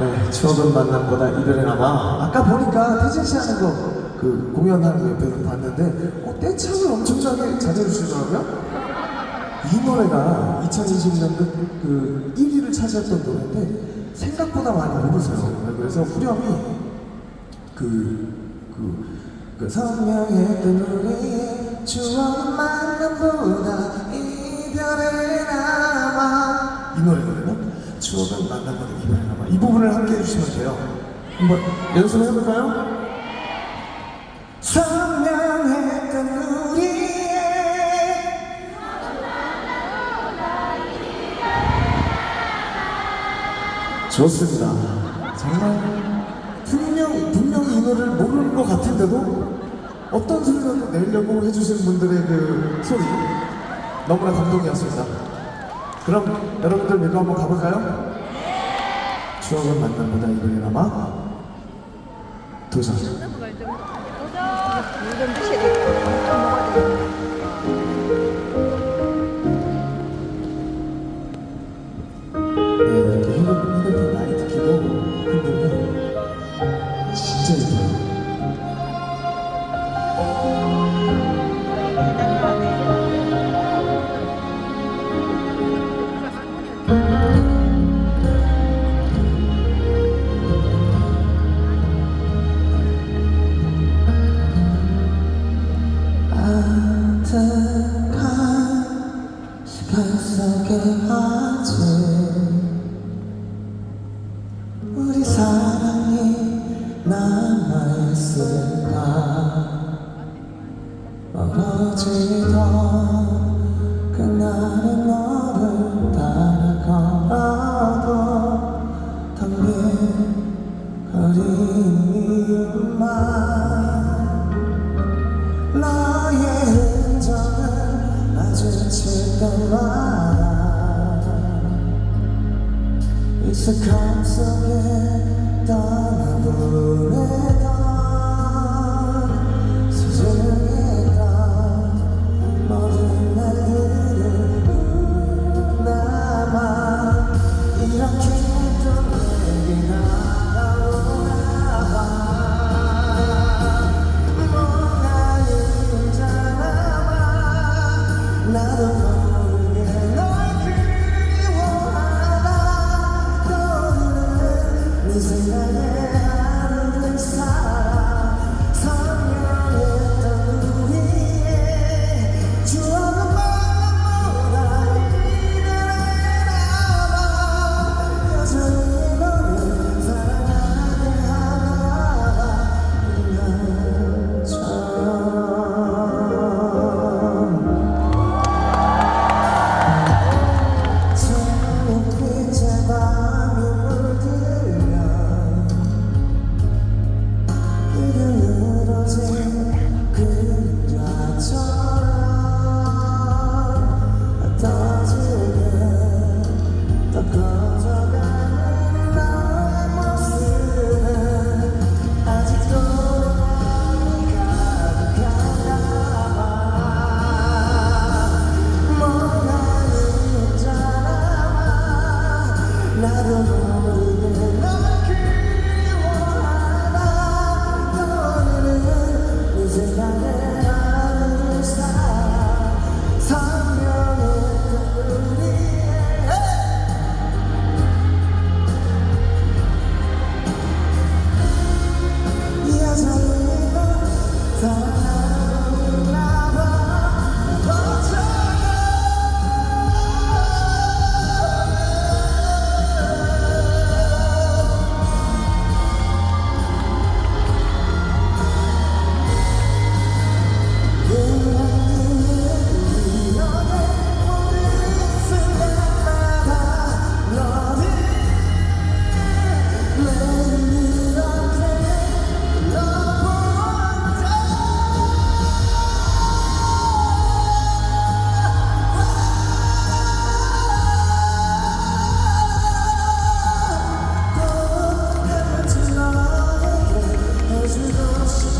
네, 추억은 만남보다 이별에 남아. 아까 보니까 태진 씨 하는 거, 그 공연하는 거 옆에서 봤는데, 어, 떼창을 엄청나게 잘해주시더라고요. 이 노래가 2020년도 그 1위를 차지했던 노래인데, 생각보다 많이 모르세요. 네, 그래서 후렴이 그, 그, 그 선명했던 우리의 추억은 만남보다 이별에 남아 이 노래거 추억은 만남보다 이별에 남아 이 부분을 함께 해주시면 돼요 한번 연습을 해볼까요? 선명했던 우리의 좋습니다. 정말 분명 분명히 이 노래를 모르는 것 같은데도 어떤 소리라도 내려고 해주신 분들의 그 소리 너무나 감동이었습니다. 그럼 여러분들 믿고 한번 가볼까요? 추억은 만남보다 이별이 남아 도전. 물좀 멀어지던 그날의 너를 따라 걸어도 텅빈 거리 이유만 너의 흔적을 마주칠 때마다 익숙함 속에 소중했던